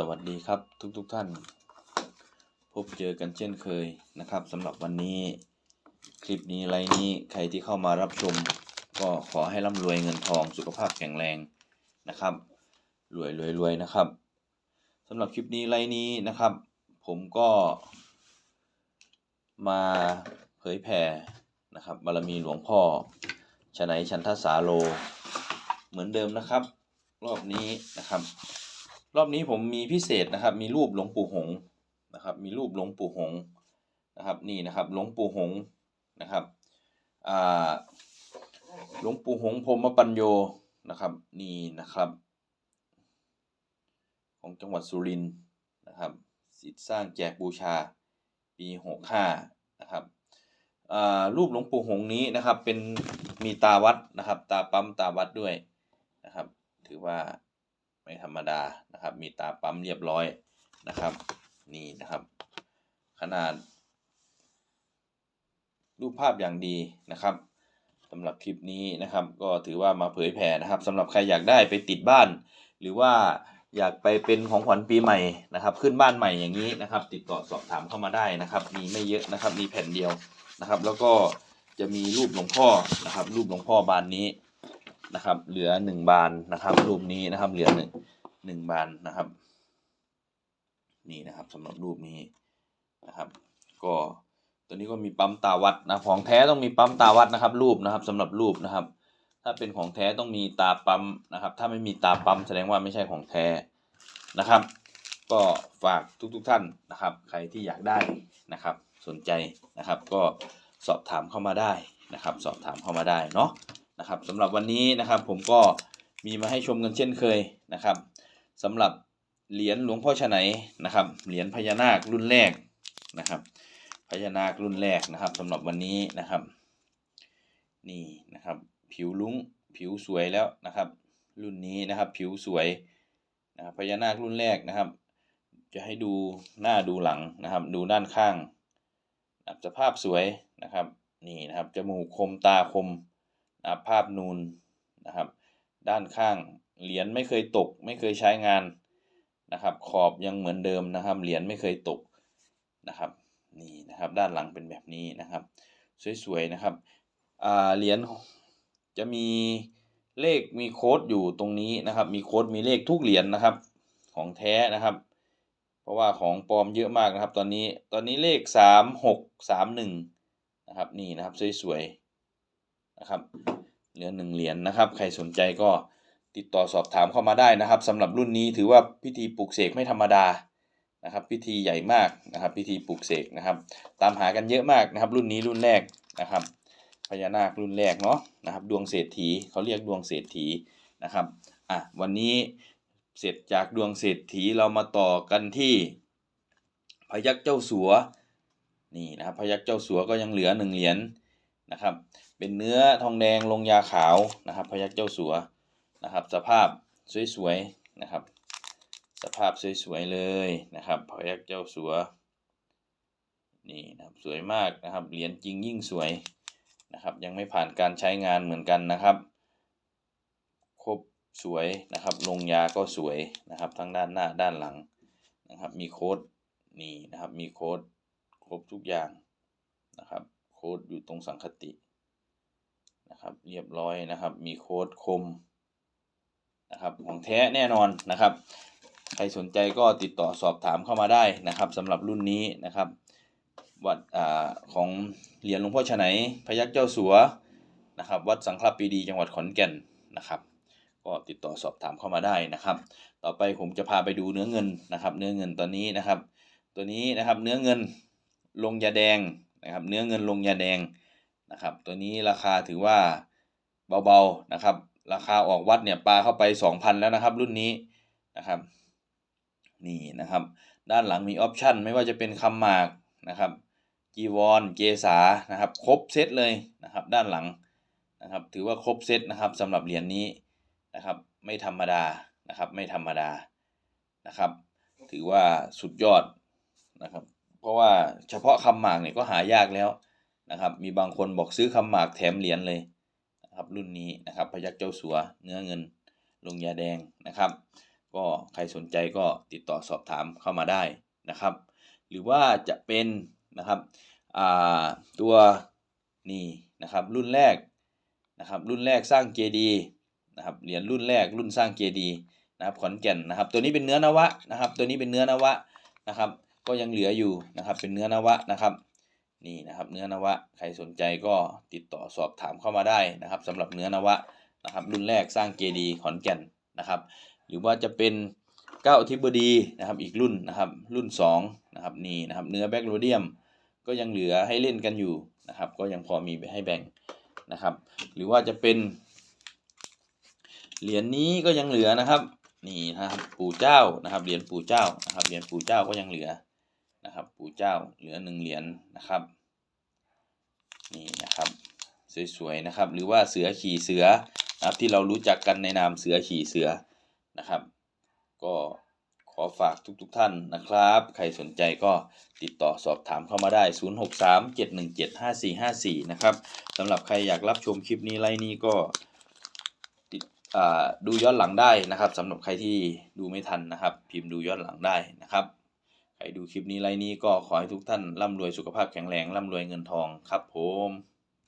สวัสดีครับทุกๆทท่าน พบเจอกันเช่นเคยนะครับสำหรับวันนี้ คลิปนี้ไลน์นี้ใครที่เข้ามารับชม ก็ขอให้ร่ำรวยเงินทองสุขภาพแข็งแรงนะครับรวยรวยรวยนะครับสำหรับคลิปนี้ไลน์นี้นะครับ ผมก็มาเผยแผ่นะครับบารมีหลวงพ่อชนัยชันทสาโล เหมือนเดิมนะครับ รอบนี้นะครับ รอบนี้ผมมีพิเศษนะครับ มีรูปหลวงปู่หงนะครับ มีรูปหลวงปู่หงนะครับนี่นะครับหลวงปู่หงนะครับอ่าหลวงปู่หงพรมปัญโยนะครับนี่นะครับ ของจังหวัดสุรินทร์นะครับสิทธิ์สร้างแจกบูชาปีหกห้านะครับรูปหลวงปู่หงนี้นะครับเป็นมีตาวัดนะครับ ตาปั๊มตาวัดด้วยนะครับ ถือว่า ไม่ธรรมดานะครับ มีตาปั๊มเรียบร้อยนะครับ นี่นะครับ ขนาด รูปภาพอย่างดีนะครับสำหรับคลิปนี้นะครับ ก็ถือว่ามาเผยแผ่นะครับสำหรับใครอยากได้ไปติดบ้าน หรือว่าอยากไปเป็นของขวัญปีใหม่นะครับ ขึ้นบ้านใหม่อย่างนี้นะครับ ติดต่อสอบถามเข้ามาได้นะครับ มีไม่เยอะนะครับ มีแผ่นเดียวนะครับ แล้วก็จะมีรูปหลวงพ่อนะครับ รูปหลวงพ่อบานนี้ นะครับ เหลือหนึ่งบานนะครับ รูปนี้นะครับ เหลือหนึ่งหนึ่งบานนะครับ นี่นะครับสำหรับรูปนี้นะครับ ก็ตัวนี้ก็มีปั๊มตาวัดนะของแท้ต้องมีปั๊มตาวัดนะครับ รูปนะครับสำหรับรูปนะครับ ถ้าเป็นของแท้ต้องมีตาปั๊มนะครับ ถ้าไม่มีตาปั๊มแสดงว่าไม่ใช่ของแท้นะครับ ก็ฝากทุกๆทท่านนะครับ ใครที่อยากได้นะครับ สนใจนะครับ ก็สอบถามเข้ามาได้นะครับ สอบถามเข้ามาได้เนาะ นะครับสำหรับวันนี้นะครับผมก็มีมาให้ชมกันเช่นเคยนะครับสำหรับเหรียญหลวงพ่อฉไหนนะครับเหรียญพญานาครุ่นแรกนะครับ พญานาครุ่นแรกนะครับสำหรับวันนี้นะครับ นี่นะครับผิวลุ้งผิวสวยแล้วนะครับ รุ่นนี้นะครับผิวสวยนะครับพญานาครุ่นแรกนะครับ จะให้ดูหน้าดูหลังนะครับ ดูด้านข้างนะสภาพสวยนะครับ นี่นะครับจมูกคมตาคม นะภาพนูนนะครับ ด้านข้างเหรียญไม่เคยตก ไม่เคยใช้งานนะครับ ขอบยังเหมือนเดิมนะครับเหรียญไม่เคยตกนะครับนี่นะครับด้านหลังเป็นแบบนี้นะครับ สวยๆนะครับอ่าเหรียญจะมีเลขมีโค้ดอยู่ตรงนี้นะครับ มีโค้ดมีเลขทุกเหรียญนะครับ ของแท้นะครับ เพราะว่าของปลอมเยอะมากนะครับ ตอนนี้ตอนนี้เลขสามหกสามหนึ่งนะครับนี่นะครับสวยๆ นะครับ เหลือหนึ่งเหรียญนะครับ ใครสนใจก็ติดต่อสอบถามเข้ามาได้นะครับสำหรับรุ่นนี้ถือว่าพิธีปลูกเสกไม่ธรรมดานะครับ พิธีใหญ่มากนะครับ พิธีปลูกเสกนะครับ ตามหากันเยอะมากนะครับ รุ่นนี้รุ่นแรกนะครับพญานาครุ่นแรกเนาะนะครับ ดวงเศรษฐีเขาเรียกดวงเศรษฐีนะครับอะวันนี้เสร็จจากดวงเศรษฐีเรามาต่อกันที่พยักเจ้าสัวนี่นะครับพยักเจ้าสัวก็ยังเหลือหนึ่งเหรียญ นะครับ เป็นเนื้อทองแดงลงยาขาวนะครับพยักเจ้าสัวนะครับ สภาพสวยๆนะครับ สภาพสวยๆเลยนะครับพยักเจ้าสัวนี่นะครับสวยมากนะครับเหรียญจริงยิ่งสวยนะครับ ยังไม่ผ่านการใช้งานเหมือนกันนะครับครบสวยนะครับ ลงยาก็สวยนะครับ ทั้งด้านหน้าด้านหลังนะครับ มีโค้ดนี่นะครับ มีโค้ดครบทุกอย่างนะครับ ค้ดอยู่ตรงสังคตินะครับ เรียบร้อยนะครับ มีโค้ดคมนะครับของแท้แน่นอนนะครับ ใครสนใจก็ติดต่อสอบถามเข้ามาได้นะครับสำหรับรุ่นนี้นะครับวัดอ่าของเหรียญหลวงพ่อฉไหนพยักเจ้าสัวนะครับ วัดสังฆปีดีจังหวัดขอนแก่นนะครับ ก็ติดต่อสอบถามเข้ามาได้นะครับ ต่อไปผมจะพาไปดูเนื้อเงินนะครับ เนื้อเงินตอนนี้นะครับ ตัวนี้นะครับเนื้อเงินลงยาแดง นะครับเนื้อเงินลงยาแดงนะครับตัวนี้ราคาถือว่าเบาๆนะครับราคาออกวัดเนี่ยปลาเข้าไป 2,000 แล้วนะครับ รุ่นนี้นะครับนี่นะครับ ด้านหลังมีออปชันไม่ว่าจะเป็นคำหมากนะครับจีวรเกษานะครับ ครบเซตเลยนะครับ ด้านหลังนะครับ ถือว่าครบเซตนะครับสำหรับเหรียญนนี้นะครับ ไม่ธรรมดานะครับ ไม่ธรรมดานะครับ ถือว่าสุดยอดนะครับ ราะว่าเฉพาะคำหมากเนี่ยก็หายากแล้วนะครับ มีบางคนบอกซื้อคำหมากแถมเหรียญเลยนะครับรุ่นนี้นะครับพยักเจ้าสัวเนื้อเงินลงยาแดงนะครับ ก็ใครสนใจก็ติดต่อสอบถามเข้ามาได้นะครับ หรือว่าจะเป็นนะครับอ่าตัวนี่นะครับรุ่นแรกนะครับรุ่นแรกสร้างเจดีย์นะครับเหรียญรุ่นแรกรุ่นสร้างเจดีย์นะครับขอนแก่นนะครับ ตัวนี้เป็นเนื้อนวะนะครับ ตัวนี้เป็นเนื้อนวะนะครับ ก็ยังเหลืออยู่นะครับ เป็นเนื้อนวะนะครับ นี่นะครับเนื้อนวะใครสนใจก็ติดต่อสอบถามเข้ามาได้นะครับสำหรับเนื้อนวะนะครับ รุ่นแรกสร้างเจดีขอนแก่นนะครับ หรือว่าจะเป็นเก้าอธิบดีนะครับอีกรุ่นนะครับ รุ่น2นะครับนี่นะครับเนื้อแบ็กโรเดียมก็ยังเหลือให้เล่นกันอยู่นะครับ ก็ยังพอมีให้แบ่งนะครับ หรือว่าจะเป็นเหรียญนี้ก็ยังเหลือนะครับนี่นะครับปู่เจ้านะครับเหรียญปู่เจ้านะครับเหรียญปู่เจ้าก็ยังเหลือ นะครับ ปู่เจ้าเหลือหนึ่งเหรียญนะครับนี่นะครับสวยๆนะครับหรือว่าเสือขี่เสือนะครับที่เรารู้จักกันในนามเสือขี่เสือนะครับ ก็ขอฝากทุกๆทท่านนะครับ ใครสนใจก็ติดต่อสอบถามเข้ามาได้ 0637175454 นะครับสำหรับใครอยากรับชมคลิปนี้ไลน์นี้ก็ติดดูย้อนหลังได้นะครับสำหรับใครที่ดูไม่ทันนะครับ พิมพ์ดูย้อนหลังได้นะครับ ใครดูคลิปนี้ไลน์นี้ก็ขอให้ทุกท่านร่ำรวยสุขภาพแข็งแรงร่ำรวยเงินทองครับผม